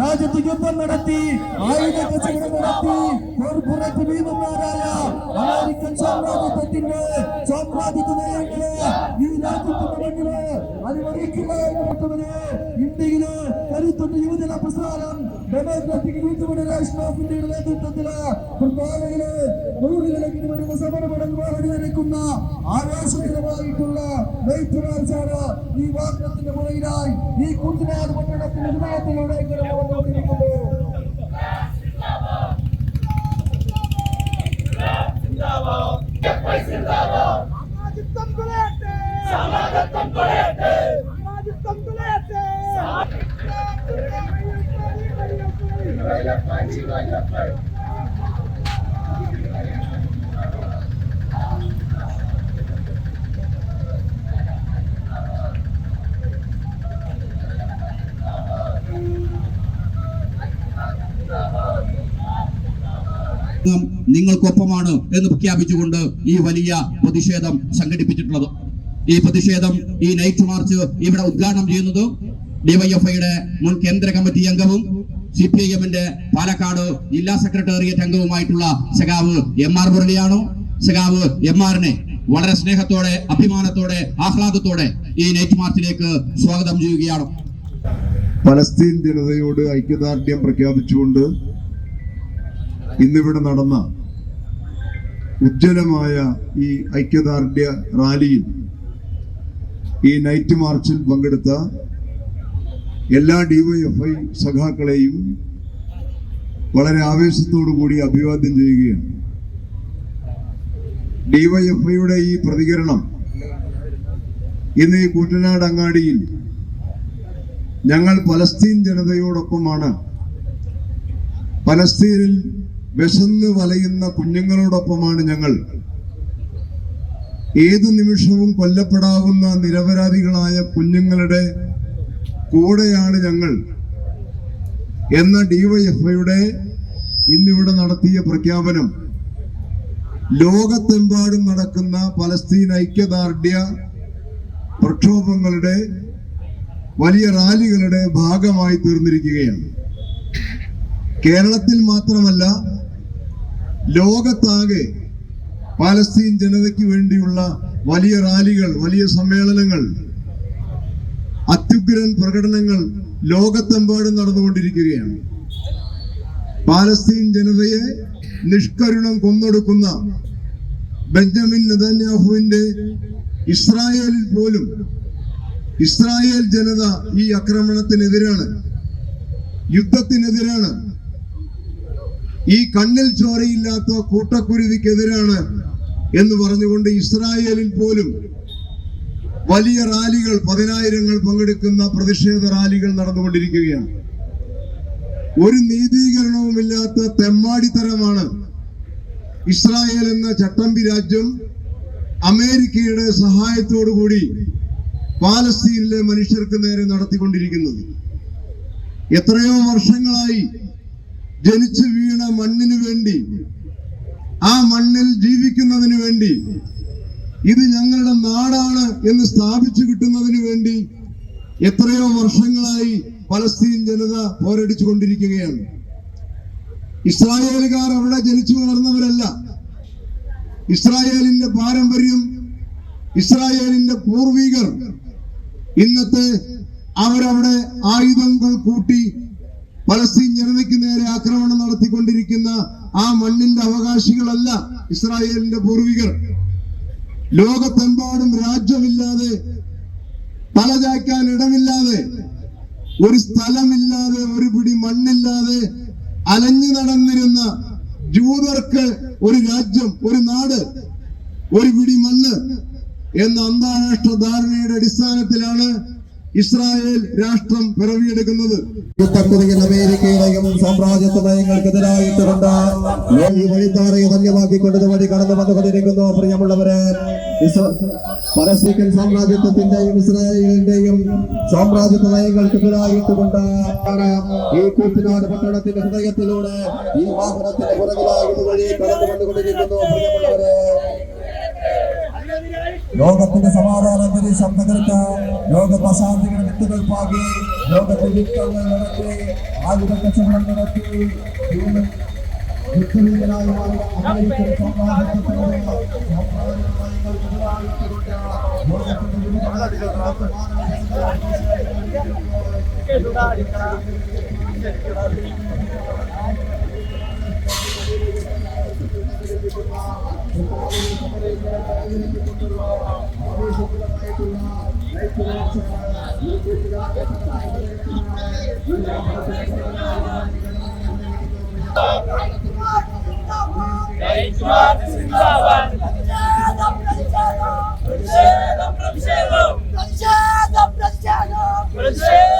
രാജ്യത്ത് യുദ്ധം നടത്തി ആയുധ കച്ചവടം നടത്തി കോർപ്പറേറ്റ് ഭീമന്മാരായ അമേരിക്കൻ സാമ്രാജ്യത്വത്തിന്റെ സാമ്രാജ്യത്വ നയങ്ങളെ ഈ രാജ്യത്തിന്റെ മണ്ണിൽ അനുവദിക്കില്ല എന്ന് പറഞ്ഞവരെ ഇന്ത്യയിൽ കരുത്തുണ്ട് യുവജന പ്രസ്ഥാനം. ഡെമോക്രാറ്റിക് നേതൃത്വത്തിൽ നൂറുകണക്കിന് വരുന്ന സമരപടം വാഹനക്കുന്ന ആവേശകരമായിട്ടുള്ള വെയിറ്റ് മാർച്ചാണ് ഈ വാഹനത്തിന്റെ മുറയിലായി. ഈ കുട്ടനാട് പട്ടണത്തിന്റെ ഹൃദയത്തിലൂടെ ഇങ്ങനെ വന്നുകൊണ്ടിരിക്കുന്നത് സമാജത്വം നിങ്ങൾക്കൊപ്പമാണ് എന്ന് പ്രഖ്യാപിച്ചുകൊണ്ട് ഈ വലിയ പ്രതിഷേധം സംഘടിപ്പിച്ചിട്ടുള്ളത്. ഈ പ്രതിഷേധം ഈ നൈറ്റ് മാർച്ച് ഇവിടെ ഉദ്ഘാടനം ചെയ്യുന്നത് ഡിവൈഎഫ്ഐയുടെ മുൻ കേന്ദ്ര കമ്മിറ്റി അംഗവും സി പി ഐ എമ്മിന്റെ പാലക്കാട് ജില്ലാ സെക്രട്ടേറിയറ്റ് അംഗവുമായിട്ടുള്ള സഖാവ് എം ആർ മുരളിയാണ്. സഖാവ് എം ആറിനെ വളരെ സ്നേഹത്തോടെ അഭിമാനത്തോടെ ആഹ്ലാദത്തോടെ ഈ നൈറ്റ് മാർച്ചിലേക്ക് സ്വാഗതം ചെയ്യുകയാണ്. പലസ്തീൻ ജനതയോട് ഐക്യദാർഢ്യം പ്രഖ്യാപിച്ചുകൊണ്ട് ഇന്നിവിടെ നടന്ന ഉജ്ജ്വലമായ ഈ ഐക്യദാർഢ്യ റാലിയിൽ ഈ നൈറ്റ് മാർച്ചിൽ പങ്കെടുത്ത എല്ലാ ഡിവൈഎഫ്ഐ സഖാക്കളെയും വളരെ ആവേശത്തോടു കൂടി അഭിവാദ്യം ചെയ്യുകയാണ്. ഡിവൈഎഫ്ഐയുടെ ഈ പ്രതികരണം ഇന്ന് ഈ കുട്ടനാട് അങ്ങാടിയിൽ ഞങ്ങൾ പലസ്തീൻ ജനതയോടൊപ്പമാണ് പലസ്തീനിൽ വിശന്ന് വലയുന്ന കുഞ്ഞുങ്ങളോടൊപ്പമാണ് ഞങ്ങൾ. ഏതു നിമിഷവും കൊല്ലപ്പെടാവുന്ന നിരപരാധികളായ കുഞ്ഞുങ്ങളുടെ കൂടെയാണ് ഞങ്ങൾ. എന്ന ഡിവൈഎഫ്ഐയുടെ ഇന്നിവിടെ നടത്തിയ പ്രഖ്യാപനം ലോകത്തെമ്പാടും നടക്കുന്ന പലസ്തീൻ ഐക്യദാർഢ്യ പ്രക്ഷോഭങ്ങളുടെ വലിയ റാലികളുടെ ഭാഗമായി തീർന്നിരിക്കുകയാണ്. കേരളത്തിൽ മാത്രമല്ല ലോകത്താകെ പാലസ്തീൻ ജനതയ്ക്ക് വേണ്ടിയുള്ള വലിയ റാലികൾ വലിയ സമ്മേളനങ്ങൾ അത്യുഗ്രൻ പ്രകടനങ്ങൾ ലോകത്തെമ്പാടും നടന്നുകൊണ്ടിരിക്കുകയാണ്. പാലസ്തീൻ ജനതയെ നിഷ്കരുണം കൊന്നൊടുക്കുന്ന ബെഞ്ചമിൻ നെതന്യാഹുവിന്റെ ഇസ്രായേലിൽ പോലും ഇസ്രായേൽ ജനത ഈ ആക്രമണത്തിനെതിരാണ് യുദ്ധത്തിനെതിരാണ് ഈ കണ്ണിൽ ചോരയില്ലാത്ത കൂട്ടക്കുരുതിക്കെതിരാണ് എന്ന് പറഞ്ഞുകൊണ്ട് ഇസ്രായേലിൽ പോലും വലിയ റാലികൾ പതിനായിരങ്ങൾ പങ്കെടുക്കുന്ന പ്രതിഷേധ റാലികൾ നടന്നുകൊണ്ടിരിക്കുകയാണ്. ഒരു നീതീകരണവുമില്ലാത്ത തെമ്മാടിത്തരമാണ് ഇസ്രായേൽ എന്ന ചട്ടമ്പി രാജ്യം അമേരിക്കയുടെ സഹായത്തോടു കൂടി പാലസ്തീനിലെ മനുഷ്യർക്ക് നേരെ നടത്തിക്കൊണ്ടിരിക്കുന്നത്. എത്രയോ വർഷങ്ങളായി ജനിച്ചു വീണ മണ്ണിനു വേണ്ടി ആ മണ്ണിൽ ജീവിക്കുന്നതിന് വേണ്ടി ഇത് ഞങ്ങളുടെ നാടാണ് എന്ന് സ്ഥാപിച്ചു കിട്ടുന്നതിന് വേണ്ടി എത്രയോ വർഷങ്ങളായി പലസ്തീൻ ജനത പോരടിച്ചു കൊണ്ടിരിക്കുകയാണ് ഇസ്രായേലുകാർ അവിടെ ജനിച്ചു വളർന്നവരല്ല. ഇസ്രായേലിന്റെ പാരമ്പര്യം ഇസ്രായേലിന്റെ പൂർവികർ ഇന്നത്തെ അവരവിടെ ആയുധങ്ങൾ കൂട്ടി പലസ്തീൻ ജനതയ്ക്ക് നേരെ ആക്രമണം നടത്തിക്കൊണ്ടിരിക്കുന്ന ആ മണ്ണിന്റെ അവകാശികളല്ല ഇസ്രായേലിന്റെ പൂർവികർ. ലോകത്തെമ്പാടും രാജ്യമില്ലാതെ തലചായ്ക്കാൻ ഇടമില്ലാതെ ഒരു സ്ഥലമില്ലാതെ ഒരു പിടി മണ്ണില്ലാതെ അലഞ്ഞു നടന്നിരുന്ന ജൂതർക്ക് ഒരു രാജ്യം ഒരു നാട് ഒരു പിടി മണ്ണ് എന്ന അന്താരാഷ്ട്ര ധാരണയുടെ അടിസ്ഥാനത്തിലാണ് ഇസ്രായേൽ രാഷ്ട്രം പിറവിയെടുക്കുന്നത്. യുദ്ധക്കുതിയിൽ അമേരിക്കയുടെയും സാമ്രാജ്യത്വ നയങ്ങൾക്കെതിരായിട്ടുണ്ട്. ഈ വഴിത്താറയെ ധന്യമാക്കിക്കൊണ്ട് വഴി കടന്നു വന്നുകൊണ്ടിരിക്കുന്നു പ്രിയമുള്ളവരെ. പലസ്തീൻ സാമ്രാജ്യത്വത്തിന്റെയും ഇസ്രായേലിന്റെയും സാമ്രാജ്യത്വ നയങ്ങൾക്കെതിരായിട്ടുകൊണ്ട് ഈ കൂറ്റനാട് പട്ടണത്തിന്റെ ഹൃദയത്തിലൂടെ ഈ വാഹനത്തിന്റെ പുറകിലാകുന്ന വഴി കടന്നു വന്നുകൊണ്ടിരിക്കുന്നു പ്രിയമുള്ളവരെ. ലോകത്തിന്റെ സമാധാന അന്തരീക്ഷം തകർത്ത് ലോകത്ത് അശാന്തിയുടെ വിത്തുകൾ പാകി ലോകത്തെ വിത്തങ്ങൾ നടത്തി ആയുധ കച്ചവടം നടത്തി ായി അമേരിക്കൻ സാമ്രാജ്യത്വത്തോട് സാമ്രാജ്യത്വങ്ങൾക്കെതിരായിട്ടുകൊണ്ട് ലോകത്തിന്റെ വിവിധ